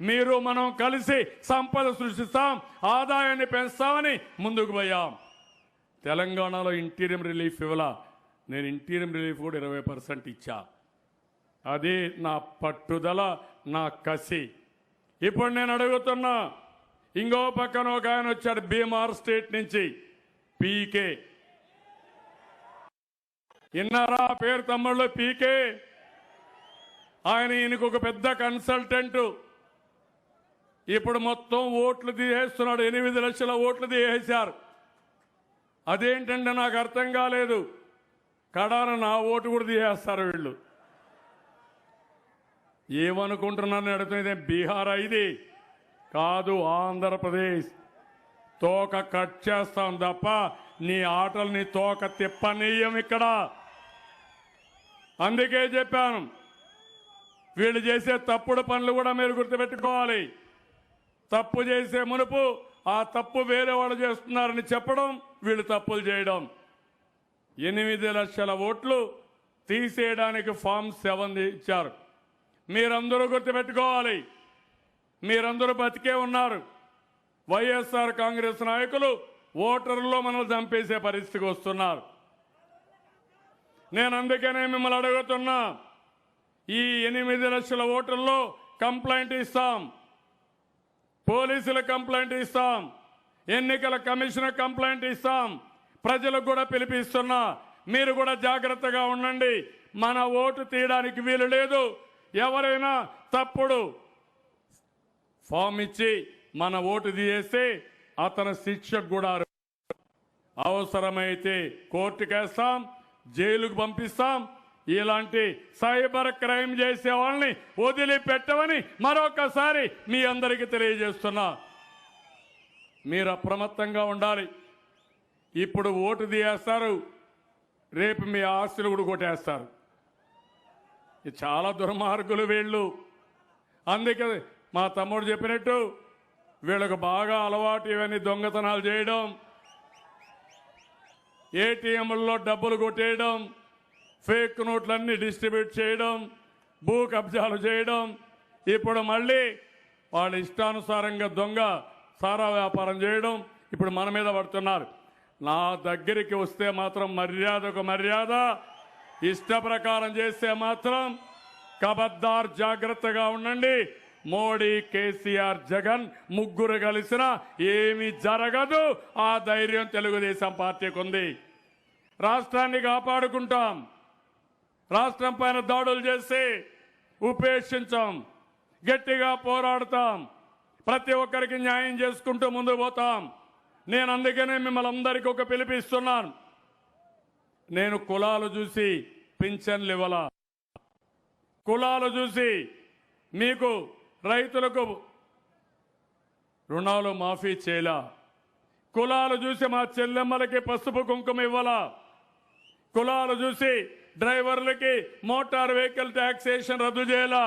మీరు మనం కలిసి సంపద సృష్టిస్తాం ఆదాయాన్ని పెంచుతామని ముందుకు పోయాం. తెలంగాణలో ఇంటీరియం రిలీఫ్ ఇవ్వాల. నేను ఇంటీరియం రిలీఫ్ కూడా ఇరవై పర్సెంట్ ఇచ్చా. అది నా పట్టుదల నా కసి. ఇప్పుడు నేను అడుగుతున్నా ఇంకో పక్కన ఒక ఆయన వచ్చాడు బీమార్ స్టేట్ నుంచి పీకే. ఇన్నారా పేరు తమ్ముళ్ళు? పీకే. ఆయన ఈయనకు ఒక పెద్ద కన్సల్టెంట్. ఇప్పుడు మొత్తం ఓట్లు తీసేస్తున్నాడు. ఎనిమిది లక్షల ఓట్లు తీసేశారు. అదేంటంటే నాకు అర్థం కాలేదు. కడాన నా ఓటు కూడా తీసేస్తారు వీళ్ళు. ఏమనుకుంటున్నారని అడుగుతుంది బీహార్ ఇది? కాదు ఆంధ్రప్రదేశ్. తోక కట్ చేస్తాం తప్ప నీ ఆటల్ని తోక తిప్పనీయం ఇక్కడ. అందుకే చెప్పాను వీళ్ళు చేసే తప్పుడు పనులు కూడా మీరు గుర్తుపెట్టుకోవాలి. తప్పు చేసే మునుపు ఆ తప్పు వేరే వాళ్ళు చేస్తున్నారని చెప్పడం వీళ్ళు తప్పులు చేయడం. ఎనిమిది లక్షల ఓట్లు తీసేయడానికి ఫామ్ సెవెన్ ఇచ్చారు. మీరందరూ గుర్తుపెట్టుకోవాలి. మీరందరూ బతికే ఉన్నారు. వైఎస్ఆర్ కాంగ్రెస్ నాయకులు ఓటర్లో మనల్ని చంపేసే పరిస్థితికి వస్తున్నారు. నేను అందుకనే మిమ్మల్ని అడుగుతున్నా ఈ ఎనిమిది లక్షల ఓటర్లో కంప్లైంట్ ఇస్తాం. పోలీసుల కంప్లైంట్ ఇస్తాం. ఎన్నికల కమిషన్ కంప్లైంట్ ఇస్తాం. ప్రజలకు కూడా పిలిపిస్తున్నా. మీరు కూడా జాగ్రత్తగా ఉండండి. మన ఓటు తీయడానికి వీలు లేదు. ఎవరైనా తప్పుడు ఫామ్ ఇచ్చి మన ఓటు తీయేస్తే అతని శిక్షకు కూడా అవసరమైతే కోర్టుకేస్తాం జైలుకు పంపిస్తాం. ఇలాంటి సైబర్ క్రైమ్ చేసే వాళ్ళని వదిలిపెట్టమని మరొకసారి మీ అందరికీ తెలియజేస్తున్నా. మీరు అప్రమత్తంగా ఉండాలి. ఇప్పుడు ఓటు తీయేస్తారు. రేపు మీ ఆస్తులు కూడా కొట్టేస్తారు. చాలా దుర్మార్గులు వీళ్ళు. అందుకే మా తమ్ముడు చెప్పినట్టు వీళ్ళకు బాగా అలవాటు ఇవన్నీ దొంగతనాలు చేయడం ఏటీఎంలలో డబ్బులు కొట్టేయడం ఫేక్ నోట్లన్నీ డిస్ట్రిబ్యూట్ చేయడం భూ కబ్జాలు చేయడం ఇప్పుడు మళ్ళీ వాళ్ళ ఇష్టానుసారంగా దొంగ సారా వ్యాపారం చేయడం ఇప్పుడు మన మీద పడుతున్నారు. నా దగ్గరికి వస్తే మాత్రం మర్యాదకు మర్యాద ఇష్ట ప్రకారం చేస్తే మాత్రం కబద్దార్ జాగ్రత్తగా ఉండండి. మోడీ కేసీఆర్ జగన్ ముగ్గురు కలిసిన ఏమి జరగదు. ఆ ధైర్యం తెలుగుదేశం పార్టీకి ఉంది రాష్ట్రాన్ని కాపాడుకుంటాం. రాష్ట్రం పైన దాడులు చేసి ఉపేక్షించాం. గట్టిగా పోరాడతాం. ప్రతి ఒక్కరికి న్యాయం చేసుకుంటూ ముందుకు పోతాం. నేను అందుకనే మిమ్మల్ని అందరికీ ఒక పిలిపిస్తున్నాను. నేను కులాలు చూసి పింఛన్లు ఇవ్వాల? కులాలు చూసి మీకు రైతులకు రుణాలు మాఫీ చేయలా? కులాలు చూసి మా చెల్లెమ్మలకి పసుపు కుంకుమ ఇవ్వాలా? కులాలు చూసి డ్రైవర్లకి మోటార్ వెహికల్ ట్యాక్సేషన్ రద్దు చేయాలా?